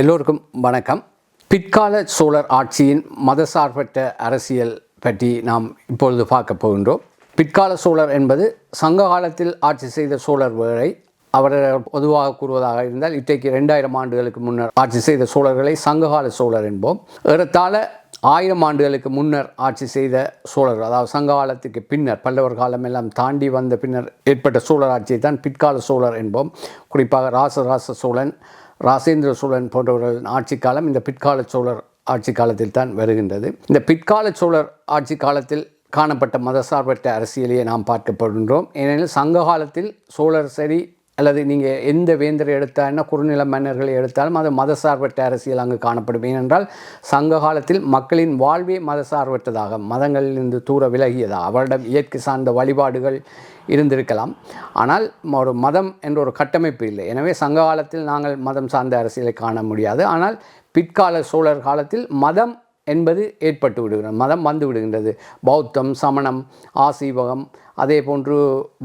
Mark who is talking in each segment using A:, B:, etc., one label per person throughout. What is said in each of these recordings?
A: எல்லோருக்கும் வணக்கம். பிற்கால சோழர் ஆட்சியின் மதசார்பற்ற அரசியல் பற்றி நாம் இப்பொழுது பார்க்க போகின்றோம். பிற்கால சோழர் என்பது சங்க காலத்தில் ஆட்சி செய்த சோழர் வேளை. அவர்கள் பொதுவாக கூறுவதாக இருந்தால் இன்றைக்கு ரெண்டாயிரம் ஆண்டுகளுக்கு முன்னர் ஆட்சி செய்த சோழர்களை சங்ககால சோழர் என்போம். ஏறத்தாழ ஆயிரம் ஆண்டுகளுக்கு முன்னர் ஆட்சி செய்த சோழர்கள் அதாவது சங்க காலத்துக்கு பின்னர் பல்லவர் காலம் எல்லாம் தாண்டி வந்த பின்னர் ஏற்பட்ட சோழர் ஆட்சியை தான் பிற்கால சோழர் என்போம். குறிப்பாக ராசராச சோழன் ராசேந்திர சோழன் போன்றவர்களின் ஆட்சி காலம் இந்த பிற்கால சோழர் ஆட்சி காலத்தில் தான் வருகின்றது. இந்த பிற்கால சோழர் ஆட்சி காலத்தில் காணப்பட்ட மதசார்பற்ற அரசியலையே நாம் பார்க்கப்படுகின்றோம் ஏனெனில் சங்க காலத்தில் சோழர் சரி அல்லது நீங்கள் எந்த வேந்தரை எடுத்தாலும் குறுநில மன்னர்களை எடுத்தாலும் அது மதசார்பற்ற அரசியல் அங்கு காணப்படும். ஏனென்றால் சங்க காலத்தில் மக்களின் வாழ்வே மதசார்பற்றதாக மதங்களிலிருந்து தூர விலகியதாக அவரிடம் இயற்கை சார்ந்த வழிபாடுகள் இருந்திருக்கலாம். ஆனால் ஒரு மதம் என்ற ஒரு கட்டமைப்பு இல்லை. எனவே சங்க காலத்தில் நாங்கள் மதம் சார்ந்த அரசியலை காண முடியாது. ஆனால் பிற்கால சோழர் காலத்தில் மதம் என்பது ஏற்பட்டு விடுகிறது மதம் வந்து விடுகின்றது. பௌத்தம் சமணம் ஆசீவகம் அதே போன்று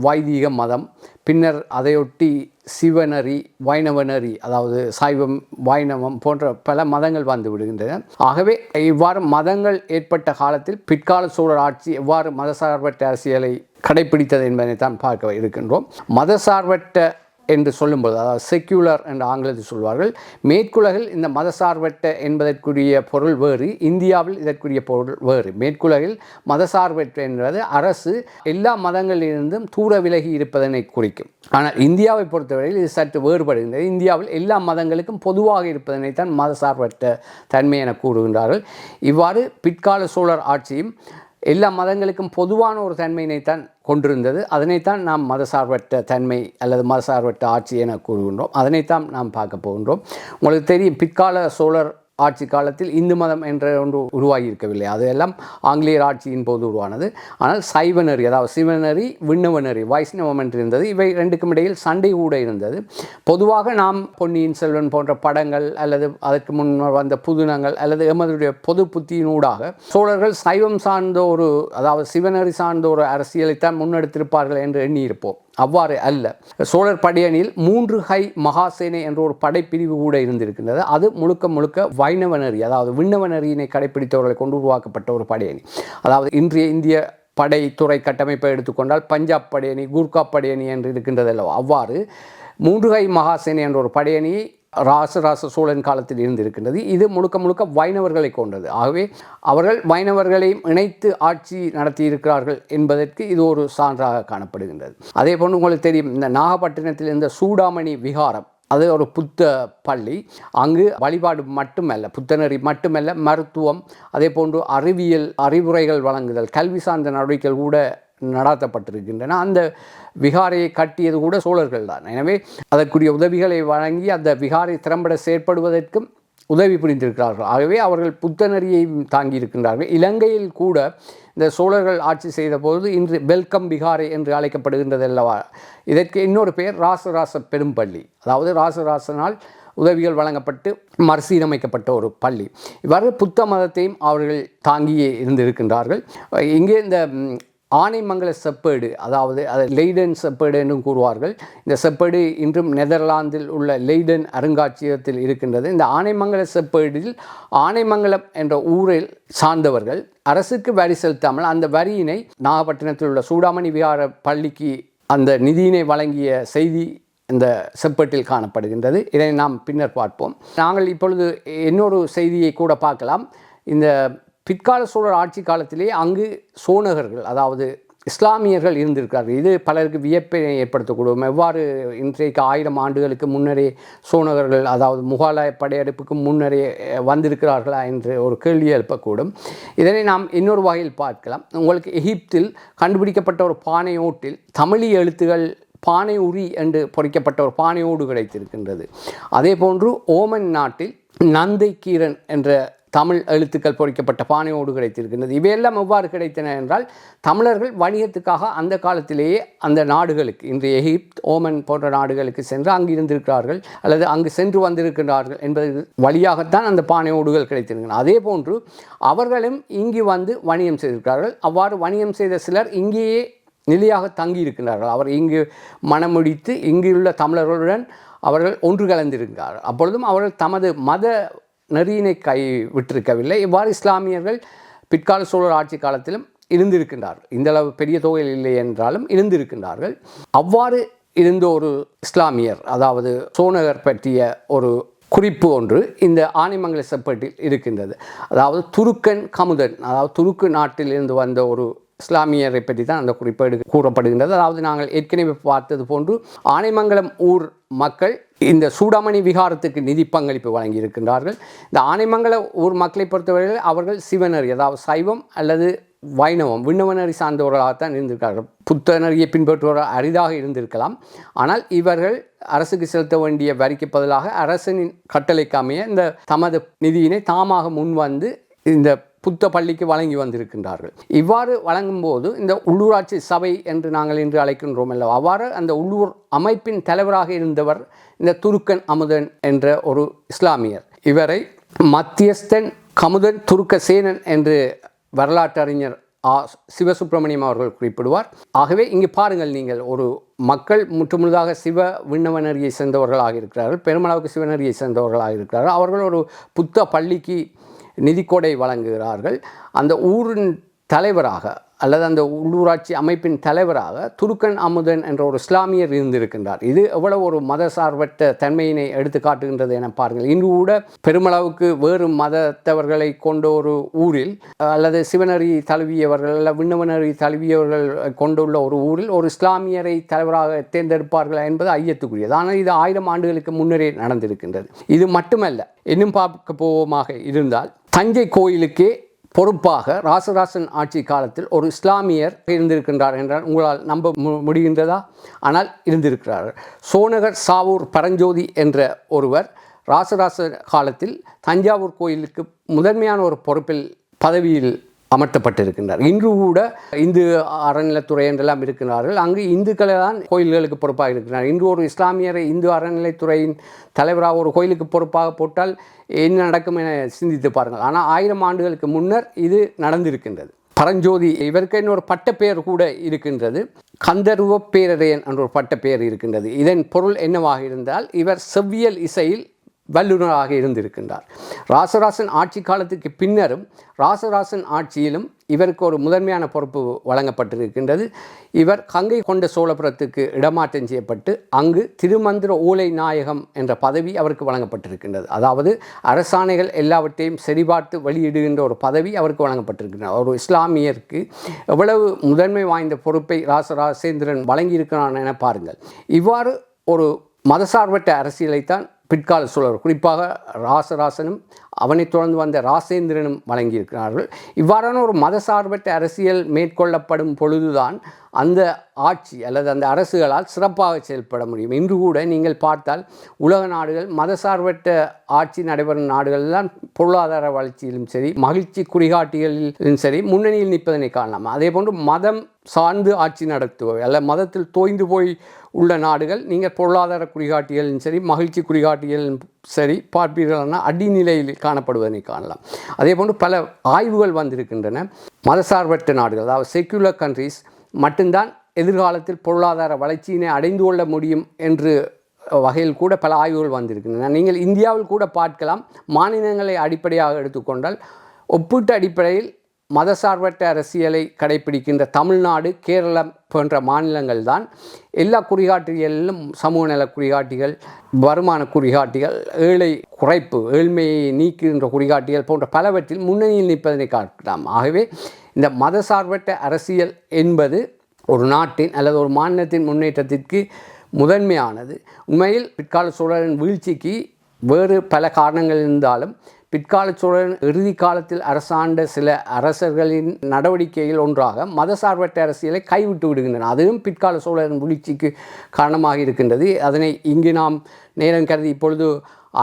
A: வைதீக மதம் பின்னர் அதையொட்டி சிவநரி வைணவநரி அதாவது சைவம் வைணவம் போன்ற பல மதங்கள் வந்து விடுகின்றன. ஆகவே இவ்வாறு மதங்கள் ஏற்பட்ட காலத்தில் பிற்கால சூழல் ஆட்சி எவ்வாறு மதசார்பற்ற அரசியலை கடைபிடித்தது என்பதை தான் பார்க்க இருக்கின்றோம். மதசார்பற்ற என்று சொல்லும்போது அதாவது செக்யூலர் என்று ஆங்கிலத்தில் சொல்வார்கள். மேற்குலகில் இந்த மதசார்பற்ற என்பதற்குரிய பொருள் வேறு இந்தியாவில் இதற்குரிய பொருள் வேறு. மேற்குலகில் மதசார்பற்ற என்பது அரசு எல்லா மதங்களிலிருந்தும் தூர விலகி இருப்பதனை குறிக்கும். ஆனால் இந்தியாவை பொறுத்தவரையில் இது சற்று வேறுபடுகின்றது. இந்தியாவில் எல்லா மதங்களுக்கும் பொதுவாக இருப்பதனைத்தான் மதசார்பற்ற தன்மை என கூறுகின்றார்கள். இவ்வாறு பிற்கால சோழர் ஆட்சியும் எல்லா மதங்களுக்கும் பொதுவான ஒரு தன்மையினைத்தான் கொண்டிருந்தது. அதனைத்தான் நாம் மதசார்பற்ற தன்மை அல்லது மதசார்பற்ற ஆட்சி என கூறுகின்றோம். அதனைத்தான் நாம் பார்க்க போகின்றோம். உங்களுக்கு தெரியும் பிற்கால சோழர் ஆட்சி காலத்தில் இந்து மதம் என்ற ஒன்று உருவாகி இருக்கவில்லை அதெல்லாம் ஆங்கிலேயர் ஆட்சியின் போது உருவானது. ஆனால் சைவநெறி அதாவது சிவநெறி விண்ணவநெறி வைஷ்ணவம் என்று இருந்தது. இவை ரெண்டுக்கும் இடையில் சண்டை கூட இருந்தது. பொதுவாக நாம் பொன்னியின் செல்வன் போன்ற படங்கள் அல்லது அதற்கு முன்னர் வந்த புதினங்கள் அல்லது எமதுடைய பொது புத்தியினூடாக சோழர்கள் சைவம் சார்ந்த ஒரு அதாவது சிவநெறி சார்ந்த ஒரு அரசியலைத்தான் முன்னெடுத்திருப்பார்கள் என்று எண்ணியிருப்போம். அவ்வாறு அல்ல. சோழர் படையணியில் மூன்று ஹை மகாசேனை என்ற ஒரு படைப்பிரிவு கூட இருந்திருக்கின்றது. அது முழுக்க முழுக்க வைணவனரி அதாவது விண்ணவனரியினை கடைப்பிடித்தவர்களை கொண்டு உருவாக்கப்பட்ட ஒரு படையணி. அதாவது இன்றைய இந்திய படைத்துறை கட்டமைப்பை எடுத்துக்கொண்டால் பஞ்சாப் படையணி கூர்கா படையணி என்று இருக்கின்றது அல்லவா அவ்வாறு மூன்று கை மகாசேனை என்ற ஒரு படையணி ராசராச சோழன் காலத்தில் இருந்திருக்கின்றது. இது முழுக்க முழுக்க வைணவர்களை கொண்டது. ஆகவே அவர்கள் வைணவர்களையும் இணைத்து ஆட்சி நடத்தியிருக்கிறார்கள் என்பதற்கு இது ஒரு சான்றாக காணப்படுகின்றது. அதே போன்று உங்களுக்கு தெரியும் இந்த நாகப்பட்டினத்தில் இருந்த சூடாமணி விகாரம் அது ஒரு புத்த பள்ளி. அங்கு வழிபாடு மட்டுமல்ல புத்தநெறி மட்டுமல்ல மருத்துவம் அதே போன்று அறிவியல் அறிவுரைகள் வழங்குதல் கல்வி சார்ந்த நடவடிக்கைகள் கூட நடாத்தப்பட்டிருக்கின்றன. அந்த விகாரையை கட்டியது கூட சோழர்கள் தான். எனவே அதற்குரிய உதவிகளை வழங்கி அந்த விகாரை திறம்பட செயற்படுவதற்கும் உதவி புரிந்திருக்கிறார்கள். ஆகவே அவர்கள் புத்தநெறியை தாங்கியிருக்கின்றார்கள். இலங்கையில் கூட இந்த சோழர்கள் ஆட்சி செய்த போது இன்று வெல்கம் பிகாரை என்று அழைக்கப்படுகின்றது அல்லவா? இதற்கு இன்னொரு பெயர் ராசராச பெரும்பள்ளி. அதாவது ராசராசனால் உதவிகள் வழங்கப்பட்டு மறுசீரமைக்கப்பட்ட ஒரு பள்ளி. இவ்வாறு புத்த மதத்தையும் அவர்கள் தாங்கியே இருந்திருக்கின்றார்கள். இங்கே இந்த ஆனைமங்கல செப்பேடு அதாவது அதை லெய்டன் செப்பேடு என்றும் கூறுவார்கள். இந்த செப்பேடு இன்றும் நெதர்லாந்தில் உள்ள லெய்டன் அருங்காட்சியகத்தில் இருக்கின்றது. இந்த ஆனைமங்கல செப்பேடில் ஆனைமங்கலம் என்ற ஊரில் சார்ந்தவர்கள் அரசுக்கு வரி செலுத்தாமல் அந்த வரியினை நாகப்பட்டினத்தில் உள்ள சூடாமணி விகார பள்ளிக்கு அந்த நிதியினை வழங்கிய செய்தி இந்த செப்பேட்டில் காணப்படுகின்றது. இதை நாம் பின்னர் பார்ப்போம். நாங்கள் இப்பொழுது இன்னொரு செய்தியை கூட பார்க்கலாம். இந்த பிற்கால சோழர் ஆட்சி காலத்திலே அங்கு சோனகர்கள் அதாவது இஸ்லாமியர்கள் இருந்திருக்கிறார்கள். இது பலருக்கு வியப்பை ஏற்படுத்தக்கூடும். எவ்வாறு இன்றைக்கு ஆயிரம் ஆண்டுகளுக்கு முன்னரே சோனகர்கள் அதாவது முகாலய படையெடுப்புக்கு முன்னரே வந்திருக்கிறார்களா என்று ஒரு கேள்வி எழுப்பக்கூடும். இதனை நாம் இன்னொரு வகையில் பார்க்கலாம். உங்களுக்கு எகிப்தில் கண்டுபிடிக்கப்பட்ட ஒரு பானையோட்டில் தமிழி எழுத்துகள் பானை உரி என்று பொறிக்கப்பட்ட ஒரு பானையோடு கிடைத்திருக்கின்றது. அதே போன்று ஓமன் நாட்டில் நந்தை கீரன் என்ற தமிழ் எழுத்துக்கள் பொறிக்கப்பட்ட பானையோடு கிடைத்திருக்கின்றது. இவையெல்லாம் எவ்வாறு கிடைத்தன என்றால் தமிழர்கள் வணிகத்துக்காக அந்த காலத்திலேயே அந்த நாடுகளுக்கு இன்று எகிப்த் ஓமன் போன்ற நாடுகளுக்கு சென்று அங்கு இருந்திருக்கிறார்கள் அல்லது அங்கு சென்று வந்திருக்கிறார்கள் என்பது வழியாகத்தான் அந்த பானையோடுகள் கிடைத்திருக்கின்றன. அதே போன்று அவர்களும் இங்கு வந்து வணிகம் செய்திருக்கிறார்கள். அவ்வாறு வணிகம் செய்த சிலர் இங்கேயே நிலையாக தங்கி இருக்கின்றார்கள் அவர் இங்கு மனமுடித்து இங்குள்ள தமிழர்களுடன் அவர்கள் ஒன்று கலந்திருக்கிறார்கள். அப்பொழுதும் அவர்கள் தமது மத நெறியினை கை விட்டிருக்கவில்லை. இவ்வாறு இஸ்லாமியர்கள் பிற்கால சோழர் ஆட்சி காலத்திலும் இருந்திருக்கின்றார்கள் இந்தளவு பெரிய தொகையில் இல்லை என்றாலும் இருந்திருக்கின்றார்கள். அவ்வாறு இருந்த ஒரு இஸ்லாமியர் அதாவது சோனகர் பற்றிய ஒரு குறிப்பு ஒன்று இந்த ஆனிமங்கல செப்பேட்டில் இருக்கின்றது. அதாவது துருக்கன் கமுதன் அதாவது துருக்கு நாட்டில் இருந்து வந்த ஒரு இஸ்லாமியரை பற்றி தான் அந்த குறிப்பேடு கூறப்படுகின்றது. அதாவது நாங்கள் ஏற்கனவே பார்த்தது போன்று ஆனைமங்கலம் ஊர் மக்கள் இந்த சூடாமணி விகாரத்துக்கு நிதி பங்களிப்பு வழங்கி இருக்கின்றார்கள் இந்த ஆனைமங்கல ஊர் மக்களை பொறுத்தவரையில் அவர்கள் சிவனரி அதாவது சைவம் அல்லது வைணவம் விண்ணவனரி சார்ந்தவர்களாகத்தான் இருந்திருக்கார்கள் புத்தனரியை பின்பற்றுவர்கள் அரிதாக இருந்திருக்கலாம். ஆனால் இவர்கள் அரசுக்கு செலுத்த வேண்டிய வரிக்கு பதிலாக அரசனின் கட்டளைக்கு அமைய இந்த தமது நிதியினை தாமாக முன்வந்து இந்த புத்த பள்ளிக்கு வழங்கி வந்திருக்கின்றார்கள். இவ்வாறு வழங்கும்போது இந்த உள்ளூராட்சி சபை என்று நாங்கள் இன்று அழைக்கின்றோம் அல்லவா? அவ்வாறு அந்த உள்ளூர் அமைப்பின் தலைவராக இருந்தவர் இந்த துருக்கன் அமுதன் என்ற ஒரு இஸ்லாமியர். இவரை மத்தியஸ்தன் கமுதன் துருக்க சேனன் என்று வரலாற்றறிஞர் ஆ சிவசுப்பிரமணியம் அவர்கள் குறிப்பிடுவார். ஆகவே இங்கே பாருங்கள் நீங்கள் ஒரு மக்கள் முற்றுமுழுதாக சிவ விண்ணவனரியை சேர்ந்தவர்களாக இருக்கிறார்கள். பெருமளவுக்கு சிவனரியை சேர்ந்தவர்களாக இருக்கிறார்கள். அவர்கள் ஒரு புத்த பள்ளிக்கு நிதிக்கொடை வழங்குகிறார்கள். அந்த ஊரின் தலைவராக அல்லது அந்த உள்ளூராட்சி அமைப்பின் தலைவராக துருக்கன் அமுதன் என்ற ஒரு இஸ்லாமியர் இருந்திருக்கின்றார். இது எவ்வளவு ஒரு மத சார்பற்ற தன்மையினை எடுத்து காட்டுகின்றது என பாருங்கள். இன்று கூட பெருமளவுக்கு வேறு மதத்தவர்களை கொண்ட ஒரு ஊரில் அல்லது சிவனரி தழுவியவர்கள் அல்ல விண்ணவனரி தழுவியவர்கள் கொண்டுள்ள ஒரு ஊரில் ஒரு இஸ்லாமியரை தலைவராக தேர்ந்தெடுப்பார்கள் என்பது ஐயத்துக்குரியது. ஆனால் இது ஆயிரம் ஆண்டுகளுக்கு முன்னரே நடந்திருக்கின்றது. இது மட்டுமல்ல இன்னும் பார்க்க போவோமாக இருந்தால் தஞ்சை கோயிலுக்கே பொறுப்பாக ராசராசன் ஆட்சி காலத்தில் ஒரு இஸ்லாமியர் இருந்திருக்கின்றார் என்றால் உங்களால் நம்ப மு- முடிகின்றதா? ஆனால் இருந்திருக்கிறார். சோனகர் சாவூர் பரஞ்சோதி என்ற ஒருவர் ராசராச காலத்தில் தஞ்சாவூர் கோயிலுக்கு முதன்மையான ஒரு பொறுப்பில் பதவியில் அமர்த்தப்பட்டிருக்கின்றார். இன்று கூட இந்து அறநிலைத்துறை என்றெல்லாம் இருக்கிறார்கள் அங்கு இந்துக்களை தான் கோயில்களுக்கு பொறுப்பாக இருக்கிறார் இன்று ஒரு இஸ்லாமியரை இந்து அறநிலைத்துறையின் தலைவராக ஒரு கோயிலுக்கு பொறுப்பாக போட்டால் என்ன நடக்கும் என சிந்தித்து பாருங்கள். ஆனால் ஆயிரம் ஆண்டுகளுக்கு முன்னர் இது நடந்திருக்கின்றது. பரஞ்சோதி இவருக்கு இன்னொரு பட்டப்பெயர் கூட இருக்கின்றது. கந்தர்வ பேரரையன் என்ற ஒரு பட்டப்பெயர் இருக்கின்றது. இதன் பொருள் என்னவாக இருந்தால் இவர் செவ்வியல் இசையில் வல்லுநராக இருந்திருக்கின்றார். ராசராசன் ஆட்சி காலத்துக்கு பின்னரும் ராசராசன் ஆட்சியிலும் இவருக்கு ஒரு முதன்மையான பொறுப்பு வழங்கப்பட்டிருக்கின்றது. இவர் கங்கை கொண்ட சோழபுரத்துக்கு இடமாற்றம் செய்யப்பட்டு அங்கு திருமந்திர ஊலை நாயகம் என்ற பதவி அவருக்கு வழங்கப்பட்டிருக்கின்றது. அதாவது அரசாணைகள் எல்லாவற்றையும் சரிபார்த்து வெளியிடுகின்ற ஒரு பதவி அவருக்கு வழங்கப்பட்டிருக்கின்றது. ஒரு இஸ்லாமியருக்கு எவ்வளவு முதன்மை வாய்ந்த பொறுப்பை ராசராசேந்திரன் வழங்கியிருக்கிறான் என பாருங்கள். இவ்வாறு ஒரு மதசார்பற்ற அரசியலைத்தான் பிற்கால சூழல் குறிப்பாக ராசராசனும் அவனைத் தொடர்ந்து வந்த ராசேந்திரனும் வழங்கியிருக்கிறார்கள். இவ்வாறான ஒரு மதசார்பற்ற அரசியல் மேற்கொள்ளப்படும் பொழுதுதான் அந்த ஆட்சி அல்லது அந்த அரசுகளால் சிறப்பாக செயல்பட முடியும். இன்று கூட நீங்கள் பார்த்தால் உலக நாடுகள் மதசார்பற்ற ஆட்சி நடைபெறும் நாடுகள் தான் பொருளாதார வளர்ச்சியிலும் சரி மகிழ்ச்சி குறிகாட்டிகளிலும் சரி முன்னணியில் நிற்பதனை காணலாம். அதே போன்று மதம் சார்ந்து ஆட்சி நடத்துபவை அல்ல மதத்தில் தோய்ந்து போய் உள்ள நாடுகள் நீங்கள் பொருளாதார குறிகாட்டிகளும் சரி மகிழ்ச்சி குறிகாட்டிகளும் சரி பார்ப்பீர்கள்னா அடிநிலையில் காணப்படுவதனை காணலாம். அதே போன்று பல ஆய்வுகள் வந்திருக்கின்றன. மதசார்பற்ற நாடுகள் அதாவது செக்யூலர் கண்ட்ரீஸ் மட்டும்தான் எதிர்காலத்தில் பொருளாதார வளர்ச்சியினை அடைந்து கொள்ள முடியும் என்று வகையில் கூட பல ஆய்வுகள் வந்திருக்கின்றன. நீங்கள் இந்தியாவில் கூட பார்க்கலாம். மாநிலங்களை அடிப்படையாக எடுத்துக்கொண்டால் ஒப்பீட்டு அடிப்படையில் மதசார்பற்ற அரசியலை கடைபிடிக்கின்ற தமிழ்நாடு கேரளம் போன்ற மாநிலங்கள் தான் எல்லா குறிகாட்டிகளிலும் சமூக நல குறிகாட்டிகள் வருமான குறிகாட்டிகள் ஏழை குறைப்பு ஏழ்மையை நீக்குகின்ற குறிகாட்டிகள் போன்ற பலவற்றில் முன்னணியில் நிற்பதனை காட்டலாம் ஆகவே இந்த மதசார்பற்ற அரசியல் என்பது ஒரு நாட்டின் அல்லது ஒரு மாநிலத்தின் முன்னேற்றத்திற்கு முதன்மையானது. உண்மையில் பிற்கால சூழலின் வீழ்ச்சிக்கு வேறு பல காரணங்கள் இருந்தாலும் பிற்கால சோழன் இறுதி காலத்தில் அரசாண்ட சில அரசர்களின் நடவடிக்கையில் ஒன்றாக மதசார்பற்ற அரசியலை கைவிட்டு விடுகின்றன. அதுவும் பிற்கால சூழலின் வீழ்ச்சிக்கு காரணமாக இருக்கின்றது. அதனை இங்கு நாம் நேரம் கருதி இப்பொழுது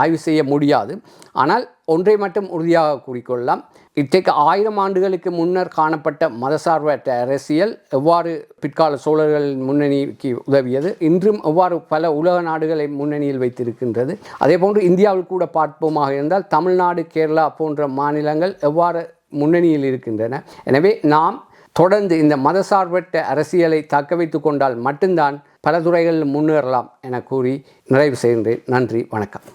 A: ஆய்வு செய்ய முடியாது. ஆனால் ஒன்றை மட்டும் உறுதியாக கூறிக்கொள்ளலாம். இத்தகைய ஆயிரம் ஆண்டுகளுக்கு முன்னர் காணப்பட்ட மதசார்பற்ற அரசியல் எவ்வாறு பிற்கால சோழர்களின் முன்னணிக்கு உதவியது இன்றும் எவ்வாறு பல உலக நாடுகளை முன்னணியில் வைத்திருக்கின்றது அதேபோன்று இந்தியாவில் கூட பார்ப்போமாக இருந்தால் தமிழ்நாடு கேரளா போன்ற மாநிலங்கள் எவ்வாறு முன்னணியில் இருக்கின்றன. எனவே நாம் தொடர்ந்து இந்த மதசார்பற்ற அரசியலை தக்க வைத்து கொண்டால் மட்டும்தான் பல துறைகளில் முன்னேறலாம் என கூறி நிறைவு செய்கின்றேன். நன்றி வணக்கம்.